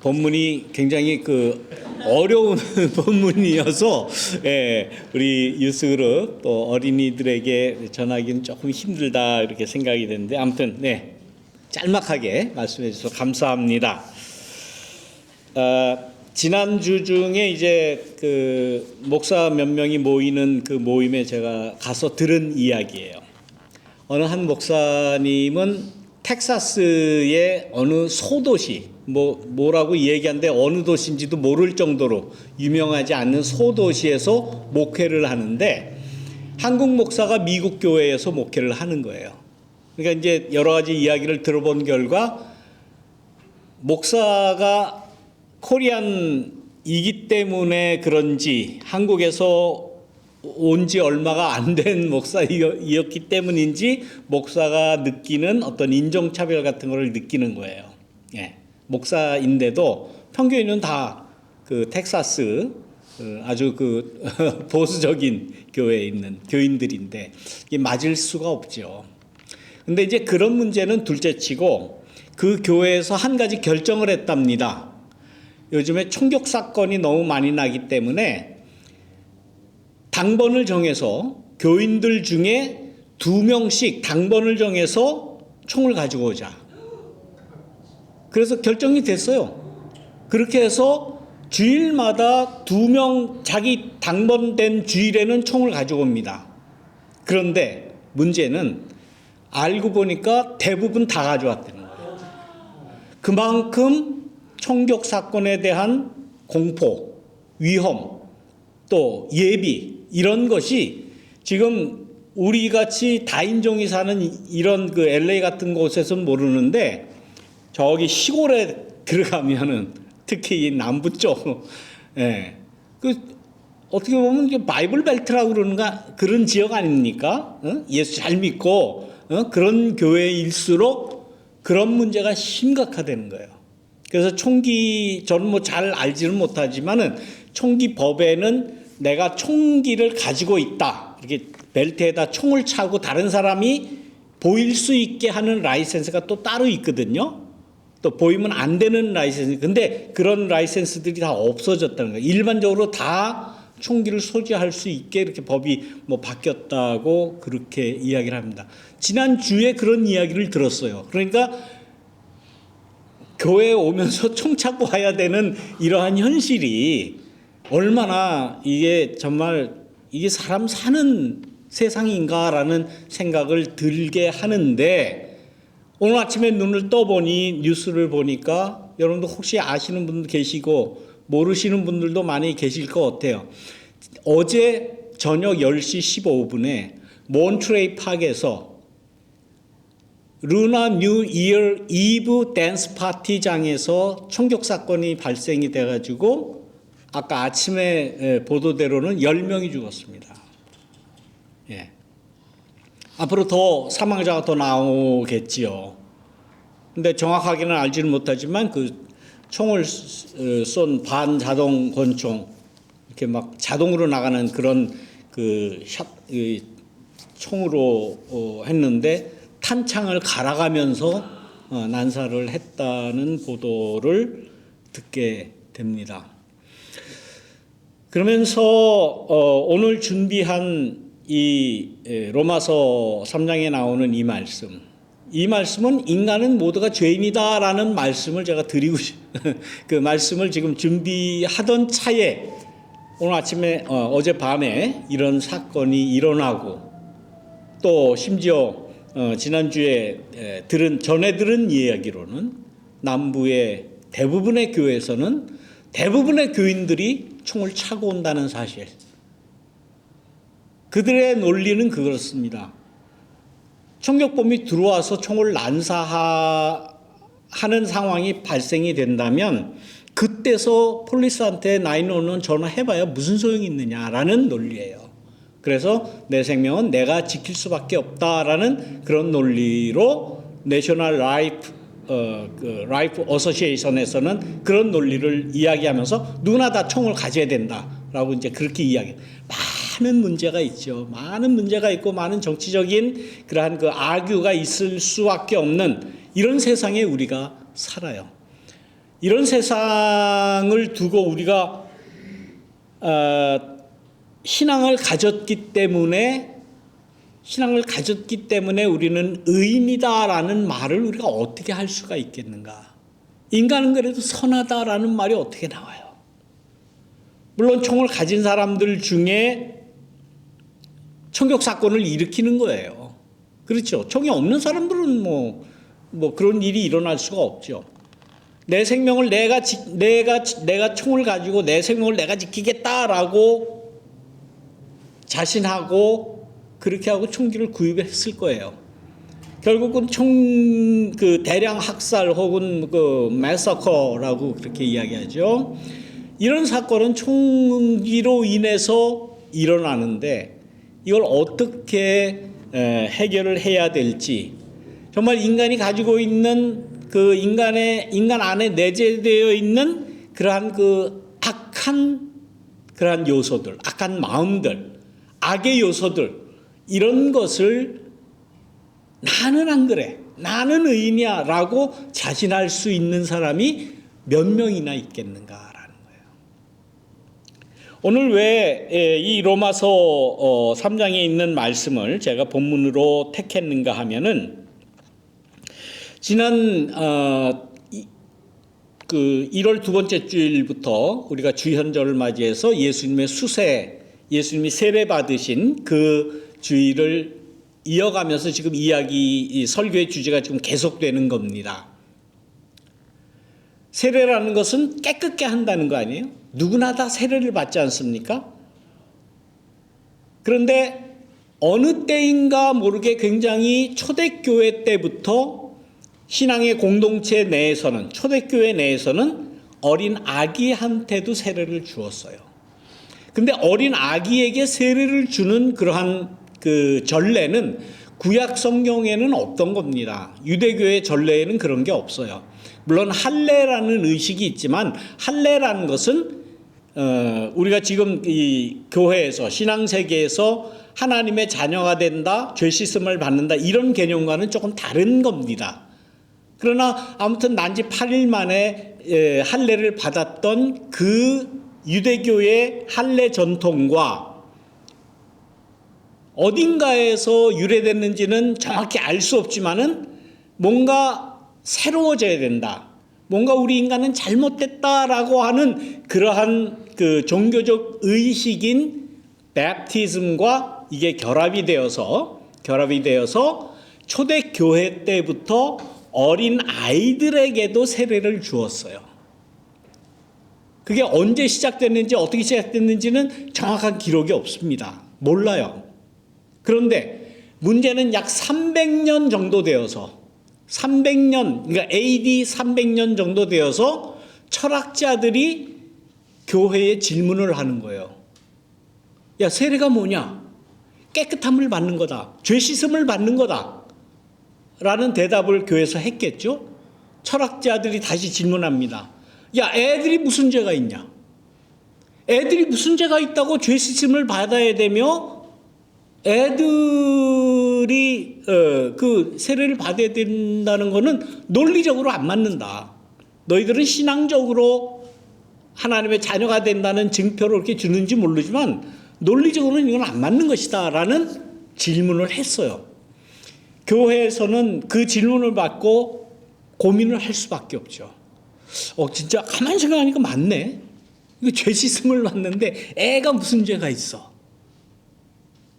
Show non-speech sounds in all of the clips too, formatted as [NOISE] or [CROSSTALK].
본문이 굉장히 그 어려운 [LAUGHS] 본문이어서 예, 우리 유스그룹 또 어린이들에게 전하기는 조금 힘들다 이렇게 생각이 되는데 아무튼 네 짤막하게 말씀해 주셔서 감사합니다. 아, 지난 주 중에 이제 그 목사 몇 명이 모이는 그 모임에 제가 가서 들은 이야기예요. 어느 한 목사님은 텍사스의 어느 소도시 뭐 뭐라고 얘기하는데 어느 도시인지도 모를 정도로 유명하지 않는 소도시에서 목회를 하는데 한국 목사가 미국 교회에서 목회를 하는 거예요. 그러니까 이제 여러 가지 이야기를 들어본 결과 목사가 코리안이기 때문에 그런지 한국에서 온지 얼마가 안 된 목사이었기 때문인지 목사가 느끼는 어떤 인종차별 같은 거를 느끼는 거예요. 예. 목사인데도 평교인은 다 그 텍사스 그 아주 그 [LAUGHS] 보수적인 교회에 있는 교인들인데 이게 맞을 수가 없죠. 근데 이제 그런 문제는 둘째치고 그 교회에서 한 가지 결정을 했답니다. 요즘에 총격 사건이 너무 많이 나기 때문에 당번을 정해서 교인들 중에 두 명씩 당번을 정해서 총을 가지고 오자. 그래서 결정이 됐어요. 그렇게 해서 주일마다 두 명 자기 당번된 주일에는 총을 가지고 옵니다. 그런데 문제는 알고 보니까 대부분 다 가져왔다는 거예요. 그만큼 총격 사건에 대한 공포, 위험, 또 예비 이런 것이 지금 우리 같이 다인종이 사는 이- 이런 그 LA 같은 곳에서는 모르는데 저기 시골에 들어가면은 특히 이 남부 쪽, 예, 그 어떻게 보면 이게 바이블 벨트라고 그러는가 그런 지역 아닙니까? 어? 예수 잘 믿고 어? 그런 교회일수록 그런 문제가 심각하다는 거예요. 그래서 총기 저는 뭐 잘 알지는 못하지만은 총기 법에는 내가 총기를 가지고 있다 이렇게 벨트에다 총을 차고 다른 사람이 보일 수 있게 하는 라이센스가 또 따로 있거든요. 또 보이면 안 되는 라이센스. 근데 그런 라이센스들이 다 없어졌다는 거예요. 일반적으로 다 총기를 소지할 수 있게 이렇게 법이 뭐 바뀌었다고 그렇게 이야기를 합니다. 지난 주에 그런 이야기를 들었어요. 그러니까 교회에 오면서 [LAUGHS] 총 찾고 와야 되는 이러한 현실이 얼마나 이게 정말 이게 사람 사는 세상인가라는 생각을 들게 하는데 오늘 아침에 눈을 떠보니 뉴스를 보니까 여러분도 혹시 아시는 분도 계시고 모르시는 분들도 많이 계실 것 같아요. 어제 저녁 10시 15분에 몬트레이 파크에서 루나 뉴 이어 이브 댄스 파티장에서 총격 사건이 발생이 돼 가지고 아까 아침에 에, 보도대로는 10명이 죽었습니다. 예. 앞으로 더 사망자가 더 나오겠지요. 근데 정확하게는 알지는 못하지만 그 총을 어, 쏜 반자동 권총 이렇게 막 자동으로 나가는 그런 그 샷, 이 총으로 어, 했는데 탄창을 갈아가면서 어, 난사를 했다는 보도를 듣게 됩니다. 그러면서 어, 오늘 준비한 이 에, 로마서 3장에 나오는 이 말씀, 이 말씀은 인간은 모두가 죄인이다라는 말씀을 제가 드리고 싶, [LAUGHS] 그 말씀을 지금 준비하던 차에 오늘 아침에 어, 어제 밤에 이런 사건이 일어나고 또 심지어 어, 지난주에 에, 들은 전에 들은 이야기로는 남부의 대부분의 교회에서는 대부분의 교인들이 총을 차고 온다는 사실. 그들의 논리는 그렇습니다. 총격범이 들어와서 총을 난사하는 상황이 발생이 된다면 그때서 폴리스한테 911 전화해봐야 무슨 소용이 있느냐라는 논리예요. 그래서 내 생명은 내가 지킬 수밖에 없다라는 그런 논리로 내셔널 라이프 어, 그 라이프 어소시에이션에서는 그런 논리를 이야기하면서 누구나 다 총을 가져야 된다라고 이제 그렇게 이야기. 많은 문제가 있죠. 많은 문제가 있고 많은 정치적인 그러한 그 아규가 있을 수밖에 없는 이런 세상에 우리가 살아요. 이런 세상을 두고 우리가 어, 신앙을 가졌기 때문에 신앙을 가졌기 때문에 우리는 의인이다라는 말을 우리가 어떻게 할 수가 있겠는가? 인간은 그래도 선하다라는 말이 어떻게 나와요? 물론 총을 가진 사람들 중에 총격 사건을 일으키는 거예요. 그렇죠. 총이 없는 사람들은 뭐, 뭐 그런 일이 일어날 수가 없죠. 내 생명을 내가 지, 내가 내가 총을 가지고 내 생명을 내가 지키겠다라고 자신하고 그렇게 하고 총기를 구입했을 거예요. 결국은 총 그 대량 학살 혹은 그 매서커라고 그렇게 이야기하죠. 이런 사건은 총기로 인해서 일어나는데 이걸 어떻게 에, 해결을 해야 될지 정말 인간이 가지고 있는 그 인간의 인간 안에 내재되어 있는 그러한 그 악한 그러한 요소들, 악한 마음들, 악의 요소들 이런 것을 나는 안 그래. 나는 의인이야. 라고 자신할 수 있는 사람이 몇 명이나 거예요. 오늘 왜 이 로마서 3장에 있는 말씀을 제가 본문으로 택했는가 하면은 지난 어, 그 1월 두 번째 주일부터 우리가 주현절을 맞이해서 예수님의 수세, 예수님이 세례 받으신 그 주일을 이어가면서 지금 이야기 설교의 주제가 지금 계속되는 겁니다. 세례라는 것은 깨끗게 한다는 거 아니에요? 누구나 다 세례를 받지 않습니까? 그런데 어느 때인가 모르게 굉장히 초대교회 때부터 신앙의 공동체 내에서는 초대교회 내에서는 어린 아기한테도 세례를 주었어요. 근데 어린 아기에게 세례를 주는 그러한 그 전례는 구약 성경에는 없던 겁니다. 유대교의 전례에는 그런 게 없어요. 물론 할례라는 의식이 있지만 할례라는 것은 어, 우리가 지금 이 교회에서 신앙 세계에서 하나님의 자녀가 된다, 죄 씻음을 받는다 이런 개념과는 조금 다른 겁니다. 그러나 아무튼 난지 8일 만에 에, 할례를 받았던 그 유대교의 할례 전통과 어딘가에서 유래됐는지는 정확히 알 수 없지만은 뭔가 새로워져야 된다. 뭔가 우리 인간은 잘못됐다라고 하는 그러한 그 종교적 의식인 베프티즘과 이게 결합이 되어서 결합이 되어서 초대 교회 때부터 어린 아이들에게도 세례를 주었어요. 그게 언제 시작됐는지 어떻게 시작됐는지는 정확한 기록이 없습니다. 몰라요. 그런데 문제는 약 300년 정도 되어서 300년 그러니까 AD 300년 정도 되어서 철학자들이 교회에 질문을 하는 거예요. 야, 세례가 뭐냐? 깨끗함을 받는 거다. 죄 씻음을 받는 거다. 라는 대답을 교회에서 했겠죠? 철학자들이 다시 질문합니다. 야, 애들이 무슨 죄가 있냐? 애들이 무슨 죄가 있다고 죄 씻음을 받아야 되며 애들이 어, 그 세례를 받아야 된다는 거는 논리적으로 안 맞는다. 너희들은 신앙적으로 하나님의 자녀가 된다는 증표를 이렇게 주는지 모르지만 논리적으로는 이건 안 맞는 것이다라는 질문을 했어요. 교회에서는 그 질문을 받고 고민을 할 수밖에 없죠. 어, 진짜 가만히 생각하니까 맞네. 이거 죄 씻음을 받는데 애가 무슨 죄가 있어?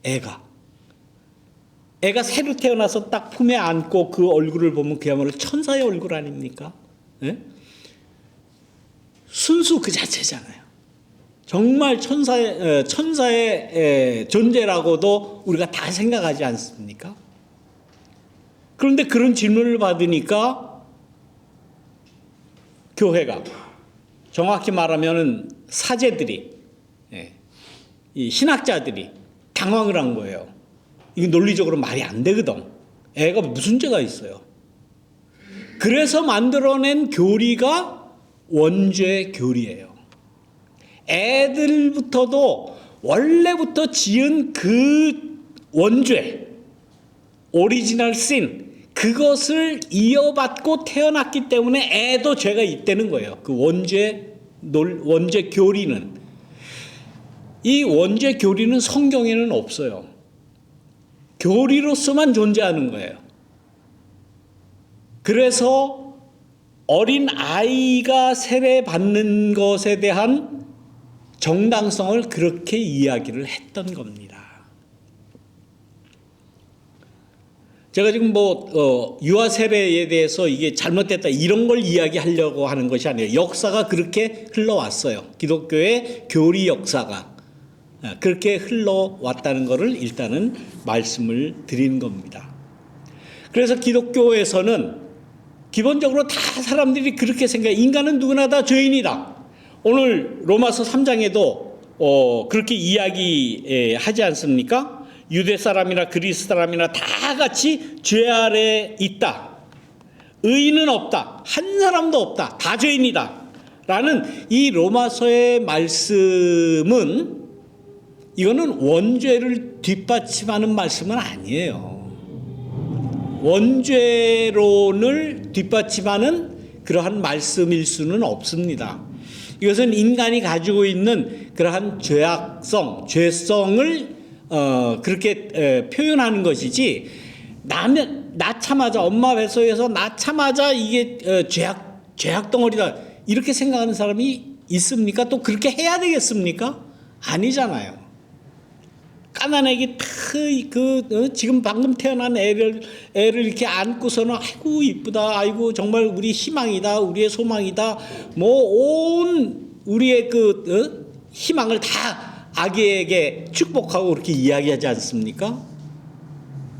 애가. 애가 새로 태어나서 딱 품에 안고 그 얼굴을 보면 그야말로 천사의 얼굴 아닙니까? 예? 순수 그 자체잖아요. 정말 천사의, 천사의 존재라고도 우리가 다 생각하지 않습니까? 그런데 그런 질문을 받으니까 교회가 정확히 말하면 사제들이, 예, 이 신학자들이 당황을 한 거예요. 이게 논리적으로 말이 안 되거든. 애가 무슨 죄가 있어요. 그래서 만들어낸 교리가 원죄 교리예요. 애들부터도 원래부터 지은 그 원죄, 오리지널 씬, 그것을 이어받고 태어났기 때문에 애도 죄가 있다는 거예요. 그 원죄 놀 원죄 교리는 이 원죄 교리는 성경에는 없어요. 교리로서만 존재하는 거예요. 그래서 어린 아이가 세례 받는 것에 대한 정당성을 그렇게 이야기를 했던 겁니다. 제가 지금 뭐 어, 유아 세례에 대해서 이게 잘못됐다 이런 걸 이야기하려고 하는 것이 아니에요. 역사가 그렇게 흘러왔어요. 기독교의 교리 역사가 아, 그렇게 흘러왔다는 것을 일단은 말씀을 드린 겁니다. 그래서 기독교에서는 기본적으로 다 사람들이 그렇게 생각해. 인간은 누구나 다 죄인이다. 오늘 로마서 3장에도 어, 그렇게 이야기하지 않습니까? 유대 사람이나 그리스 사람이나 다 같이 죄 아래 있다. 의인은 없다. 한 사람도 없다. 다 죄인이다. 라는 이 로마서의 말씀은 이거는 원죄를 뒷받침하는 말씀은 아니에요. 원죄론을 뒷받침하는 그러한 말씀일 수는 없습니다. 이것은 인간이 가지고 있는 그러한 죄악성, 죄성을 어, 그렇게 에, 표현하는 것이지 나면 낳자마자 엄마 뱃속에서 낳자마자 이게 어, 죄악 죄악 덩어리다 이렇게 생각하는 사람이 있습니까? 또 그렇게 해야 되겠습니까? 아니잖아요. 까난애기 탁그 어, 지금 방금 태어난 애를 애를 이렇게 안고서는 아이고 이쁘다 아이고 정말 우리 희망이다 우리의 소망이다 뭐 온 우리의 그 어? 희망을 다 아기에게 축복하고 그렇게 이야기하지 않습니까?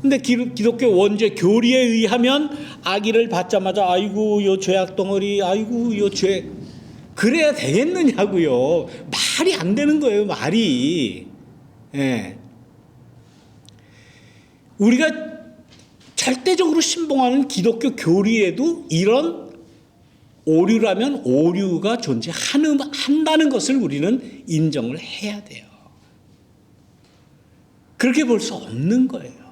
근데 기독교 원죄 교리에 의하면 아기를 받자마자 아이고 요 죄악 덩어리 아이고 요 죄 그래야 되겠느냐고요 말이 안 되는 거예요 말이 예. 우리가 절대적으로 신봉하는 기독교 교리에도 이런 오류라면 오류가 존재한다는 것을 우리는 인정을 해야 돼요. 그렇게 볼 수 없는 거예요.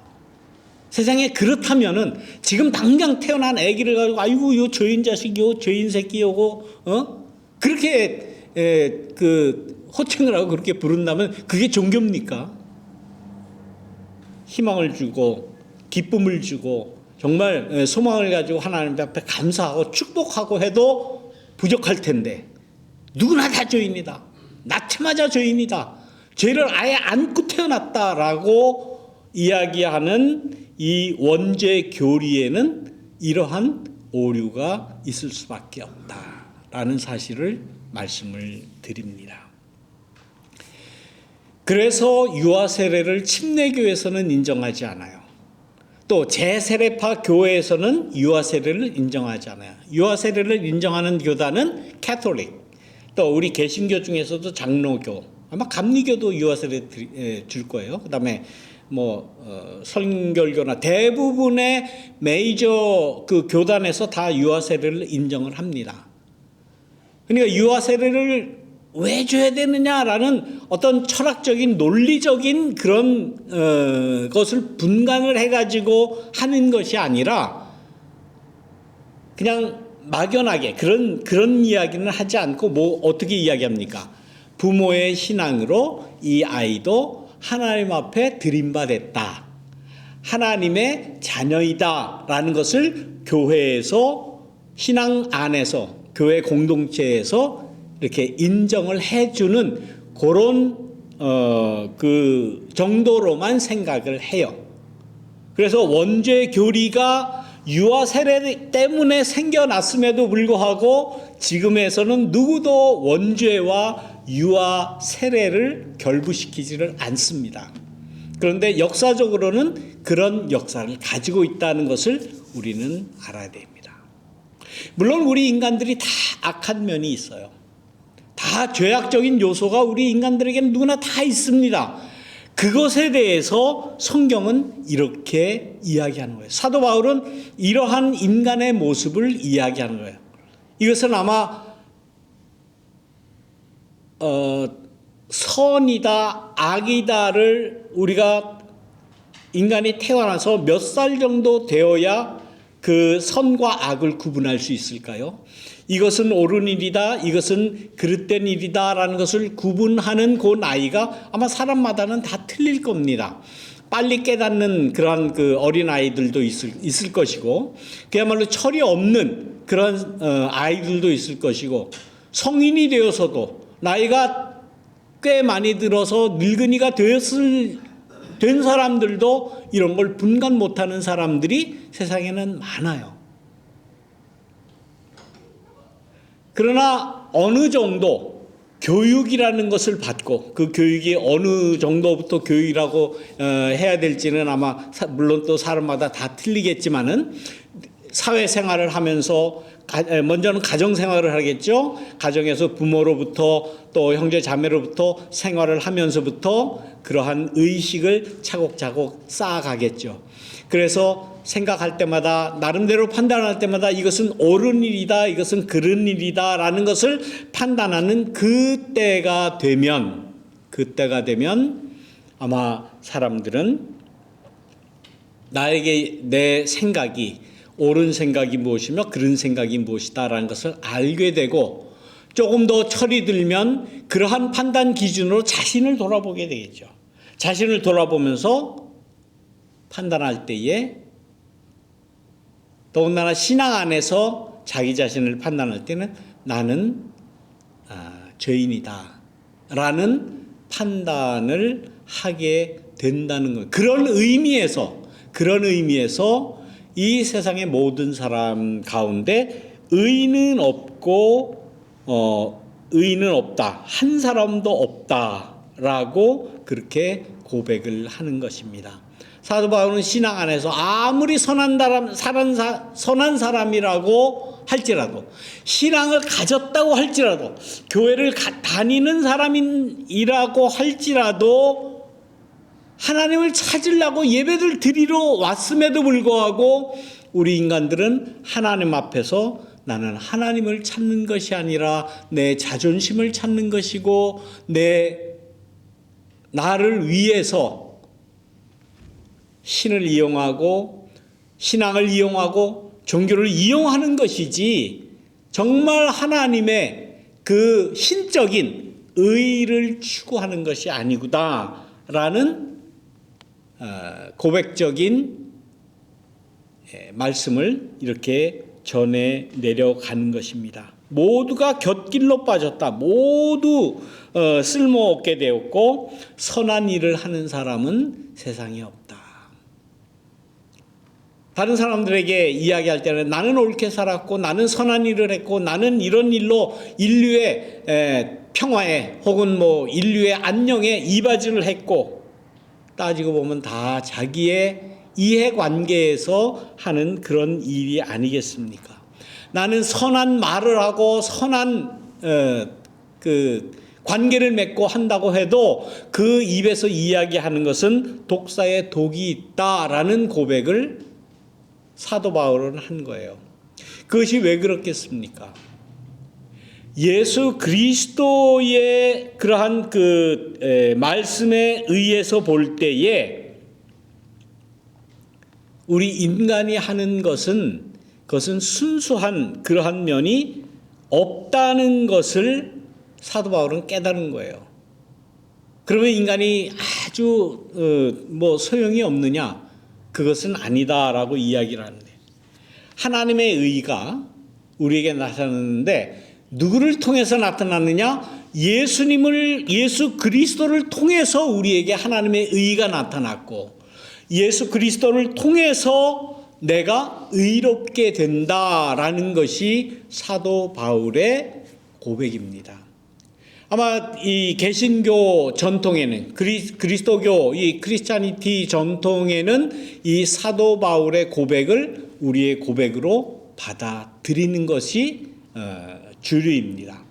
세상에 그렇다면은 지금 당장 태어난 아기를 가지고 아이고 요 죄인 자식 요 죄인 새끼 요거 어 그렇게 에, 그 호칭을 하고 그렇게 부른다면 그게 종교입니까? 희망을 주고 기쁨을 주고 정말 소망을 가지고 하나님 앞에 감사하고 축복하고 해도 부족할 텐데 누구나 다 죄인이다. 낳자마자 죄인이다. 죄를 아예 안고 태어났다라고 이야기하는 이 원죄 교리에는 이러한 오류가 있을 수밖에 없다라는 사실을 말씀을 드립니다. 그래서 유아 세례를 침례교에서는 인정하지 않아요. 또 재세례파 교회에서는 유아 세례를 인정하지 않아요. 유아 세례를 인정하는 교단은 캐톨릭, 또 우리 개신교 중에서도 장로교, 아마 감리교도 유아 세례 줄 거예요. 그다음에 뭐 어, 선결교나 대부분의 메이저 그 교단에서 다 유아 세례를 인정을 합니다. 그러니까 유아 세례를 왜 줘야 되느냐라는 어떤 철학적인 논리적인 그런 어, 것을 분간을 해가지고 하는 것이 아니라 그냥 막연하게 그런 그런 이야기는 하지 않고 뭐 어떻게 이야기합니까? 부모의 신앙으로 이 아이도 하나님 앞에 드림받았다. 하나님의 자녀이다라는 것을 교회에서 신앙 안에서 교회 공동체에서 이렇게 인정을 해주는 그런 어, 그 정도로만 생각을 해요. 그래서 원죄 교리가 유아 세례 때문에 생겨났음에도 불구하고 지금에서는 누구도 원죄와 유아 세례를 결부시키지를 않습니다. 그런데 역사적으로는 그런 역사를 가지고 있다는 것을 우리는 알아야 됩니다. 물론 우리 인간들이 다 악한 면이 있어요. 다 죄악적인 요소가 우리 인간들에게는 누구나 다 있습니다. 그것에 대해서 성경은 이렇게 이야기하는 거예요. 사도 바울은 이러한 인간의 모습을 이야기하는 거예요. 이것은 아마 어, 선이다, 악이다를 우리가 인간이 태어나서 몇 살 정도 되어야 그 선과 악을 구분할 수 있을까요? 이것은 옳은 일이다, 이것은 그릇된 일이다라는 것을 구분하는 그 나이가 아마 사람마다는 다 틀릴 겁니다. 빨리 깨닫는 그러한 그 어린 아이들도 있을, 있을 것이고, 그야말로 철이 없는 그런 어, 아이들도 있을 것이고, 성인이 되어서도 나이가 꽤 많이 들어서 늙은이가 되었을 된 사람들도 이런 걸 분간 못하는 사람들이 세상에는 많아요. 그러나 어느 정도 교육이라는 것을 받고 그 교육이 어느 정도부터 교육이라고 어, 해야 될지는 아마 사- 물론 또 사람마다 다 틀리겠지만은 사회생활을 하면서 먼저는 가정생활을 하겠죠. 가정에서 부모로부터 또 형제 자매로부터 생활을 하면서부터 그러한 의식을 차곡차곡 쌓아가겠죠. 그래서 생각할 때마다 나름대로 판단할 때마다 이것은 옳은 일이다, 이것은 그른 일이다라는 것을 판단하는 그때가 되면 그때가 되면 아마 사람들은 나에게 내 생각이 옳은 생각이 무엇이며 그른 생각이 무엇이다라는 것을 알게 되고 조금 더 철이 들면 그러한 판단 기준으로 자신을 돌아보게 되겠죠. 자신을 돌아보면서 판단할 때에 더군다나 신앙 안에서 자기 자신을 판단할 때는 나는 아, 죄인이다. 라는 판단을 하게 된다는 것. 그런 의미에서, 그런 의미에서 이 세상의 모든 사람 가운데 의는 없고, 어, 의는 없다. 한 사람도 없다. 라고 그렇게 고백을 하는 것입니다. 사도 바울은 신앙 안에서 아무리 선한 사람, 선한, 사, 선한 사람이라고 할지라도 신앙을 가졌다고 할지라도 교회를 가, 다니는 사람이라고 할지라도 하나님을 찾으려고 예배를 드리러 왔음에도 불구하고 우리 인간들은 하나님 앞에서 나는 하나님을 찾는 것이 아니라 내 자존심을 찾는 것이고 내 나를 위해서 신을 이용하고 신앙을 이용하고 종교를 이용하는 것이지 정말 하나님의 그 신적인 의를 추구하는 것이 아니구나라는 어, 고백적인 예, 말씀을 이렇게 전해 내려가는 것입니다. 모두가 곁길로 빠졌다. 모두 어, 쓸모없게 되었고 선한 일을 하는 사람은 세상에 없다. 다른 사람들에게 이야기할 때는 나는 옳게 살았고 나는 선한 일을 했고 나는 이런 일로 인류의 에, 평화에 혹은 뭐 인류의 안녕에 이바지를 했고 따지고 보면 다 자기의 이해관계에서 하는 그런 일이 아니겠습니까? 나는 선한 말을 하고 선한 어, 그 관계를 맺고 한다고 해도 그 입에서 이야기하는 것은 독사에 독이 있다라는 고백을 사도 바울은 한 거예요. 그것이 왜 그렇겠습니까? 예수 그리스도의 그러한 그 에, 말씀에 의해서 볼 때에 우리 인간이 하는 것은 그것은 순수한 그러한 면이 없다는 것을 사도 바울은 깨달은 거예요. 그러면 인간이 아주 어, 뭐 소용이 없느냐? 그것은 아니다라고 이야기를 하는데 하나님의 의가 우리에게 나타났는데 누구를 통해서 나타났느냐? 예수님을 예수 그리스도를 통해서 우리에게 하나님의 의가 나타났고 예수 그리스도를 통해서 내가 의롭게 된다라는 것이 사도 바울의 고백입니다. 아마 이 개신교 전통에는 그리, 그리스도교 이 크리스찬이티 전통에는 이 사도 바울의 고백을 우리의 고백으로 받아들이는 것이 어, 주류입니다.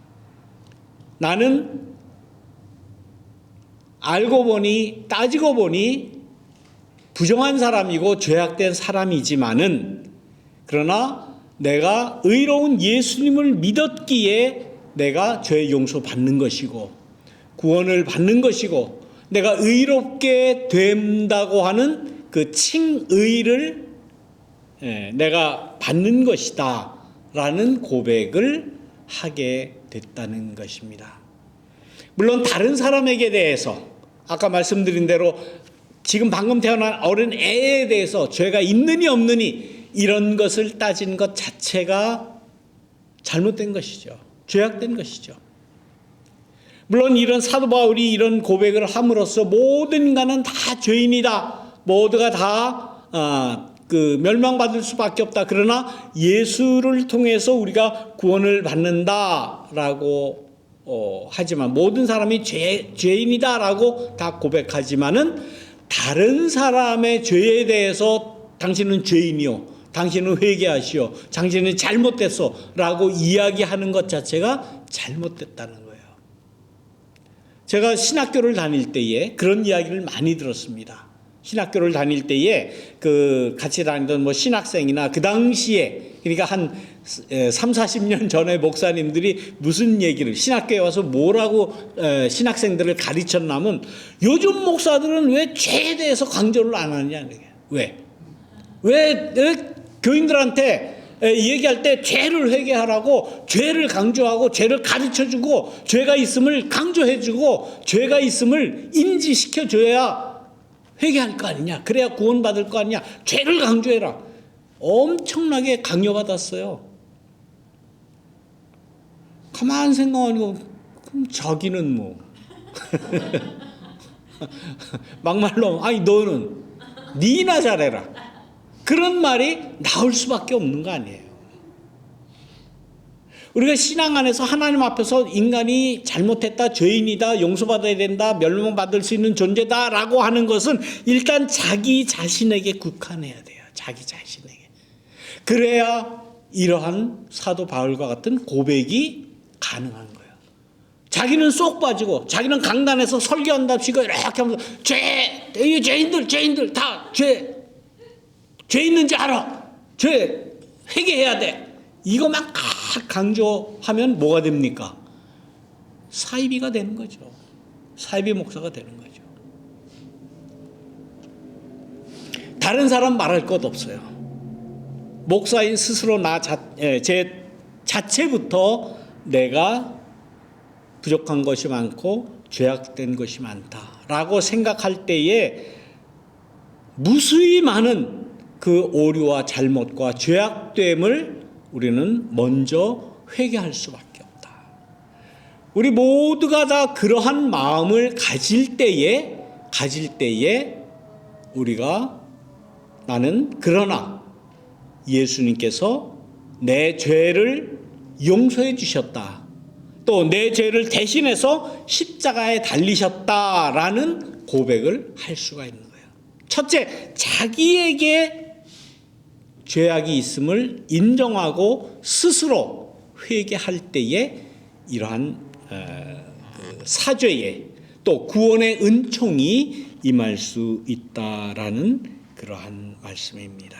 나는 알고 보니 따지고 보니 부정한 사람이고 죄악된 사람이지만은 그러나 내가 의로운 예수님을 믿었기에 내가 죄 용서 받는 것이고 구원을 받는 것이고 내가 의롭게 된다고 하는 그 칭의를 예, 내가 받는 것이다 라는 고백을 하게 됐다는 것입니다. 물론 다른 사람에게 대해서 아까 말씀드린 대로 지금 방금 태어난 어린 애에 대해서 죄가 있느니 없느니 이런 것을 따진 것 자체가 잘못된 것이죠. 죄악된 것이죠. 물론 이런 사도 바울이 이런 고백을 함으로써 모든 인간은 다 죄인이다. 모두가 다 아, 그 멸망받을 수밖에 없다. 그러나 예수를 통해서 우리가 구원을 받는다라고 어, 하지만 모든 사람이 죄, 죄인이다라고 다 고백하지만은 다른 사람의 죄에 대해서 당신은 죄인이요. 당신은 회개하시오. 당신은 잘못됐어. 라고 이야기하는 것 자체가 잘못됐다는 거예요. 제가 신학교를 다닐 때에 그런 이야기를 많이 들었습니다. 신학교를 다닐 때에 그 같이 다니던 뭐 신학생이나 그 당시에 그러니까 한 3, 40년 전에 목사님들이 무슨 얘기를 신학교에 와서 뭐라고 에, 신학생들을 가르쳤냐면 요즘 목사들은 왜 죄에 대해서 강조를 안 하느냐 왜? 왜, 왜 교인들한테 에, 얘기할 때 죄를 회개하라고 죄를 강조하고 죄를 가르쳐 주고 죄가 있음을 강조해 주고 죄가 있음을 인지시켜 줘야 회개할 거 아니냐. 그래야 구원받을 거 아니냐. 죄를 강조해라. 엄청나게 강요받았어요. 가만 생각하고 그럼 자기는 뭐 [LAUGHS] 막말로 아니 너는 니나 잘해라. 그런 말이 나올 수밖에 없는 거 아니에요. 우리가 신앙 안에서 하나님 앞에서 인간이 잘못했다, 죄인이다, 용서받아야 된다, 멸망받을 수 있는 존재다라고 하는 것은 일단 자기 자신에게 국한해야 돼요. 자기 자신에게. 그래야 이러한 사도 바울과 같은 고백이 가능한 거예요. 자기는 쏙 빠지고 자기는 강단에서 설교한답시고 이렇게 하면서 죄, 이 죄인들, 죄인들 다 죄, 죄 있는지 알아. 죄 회개해야 돼. 이것만 강조하면 뭐가 됩니까? 사이비가 되는 거죠. 사이비 목사가 되는 거죠. 다른 사람 말할 것 없어요. 목사인 스스로 나제 자체부터 내가 부족한 것이 많고 죄악된 것이 많다라고 생각할 때에 무수히 많은 그 오류와 잘못과 죄악됨을 우리는 먼저 회개할 수밖에 없다. 우리 모두가 다 그러한 마음을 가질 때에 가질 때에 우리가 나는 그러나 예수님께서 내 죄를 용서해 주셨다. 또 내 죄를 대신해서 십자가에 달리셨다라는 고백을 할 수가 있는 거예요. 첫째, 자기에게 죄악이 있음을 인정하고 스스로 회개할 때에 이러한 그 사죄에 또 구원의 은총이 임할 수 있다라는 그러한 말씀입니다.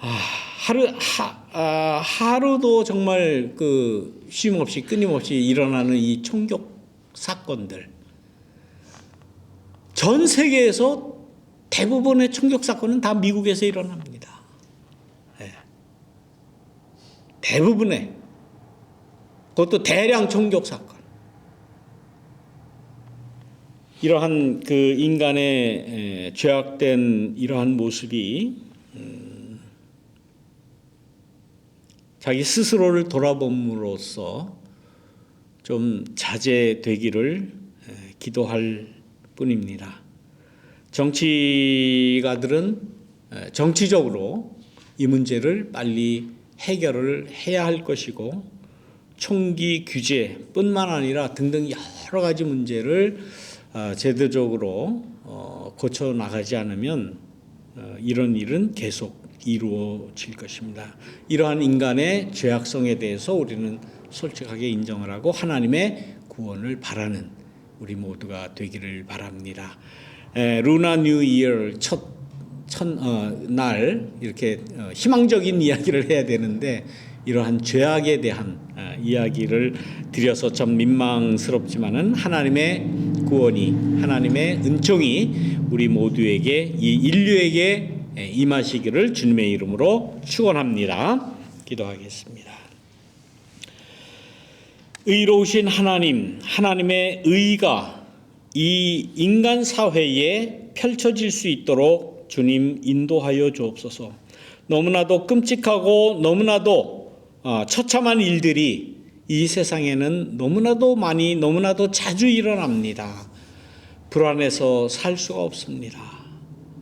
아, 하루 하, 아, 하루도 정말 그 쉼 없이 끊임없이 일어나는 이 총격 사건들 전 세계에서 대부분의 총격 사건은 다 미국에서 일어납니다. 네. 대부분의 그것도 대량 총격 사건. 이러한 그 인간의 죄악된 이러한 모습이 음, 자기 스스로를 돌아봄으로써 좀 자제되기를 기도할 뿐입니다. 정치가들은 정치적으로 이 문제를 빨리 해결을 해야 할 것이고 총기 규제뿐만 아니라 등등 여러 가지 문제를 어, 제도적으로 어, 고쳐 나가지 않으면 어, 이런 일은 계속 이루어질 것입니다. 이러한 인간의 죄악성에 대해서 우리는 솔직하게 인정을 하고 하나님의 구원을 바라는 우리 모두가 되기를 바랍니다. 루나 뉴 이어 첫 첫날 어, 이렇게 어, 희망적인 이야기를 해야 되는데 이러한 죄악에 대한 어, 이야기를 드려서 좀 민망스럽지만은 하나님의 구원이 하나님의 은총이 우리 모두에게 이 인류에게 예, 임하시기를 주님의 이름으로 축원합니다. 기도하겠습니다. 의로우신 하나님, 하나님의 의가 이 인간 사회에 펼쳐질 수 있도록 주님 인도하여 주옵소서. 너무나도 끔찍하고 너무나도 어, 처참한 일들이 이 세상에는 너무나도 많이 너무나도 자주 일어납니다. 불안해서 살 수가 없습니다.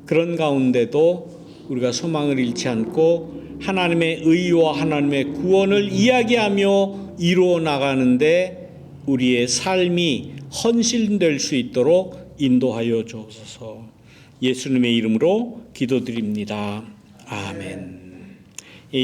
그런 가운데도 우리가 소망을 잃지 않고 하나님의 의와 하나님의 구원을 이야기하며 이루어 나가는데 우리의 삶이 헌신될 수 있도록 인도하여 주옵소서. 예수님의 이름으로 기도드립니다. 아멘.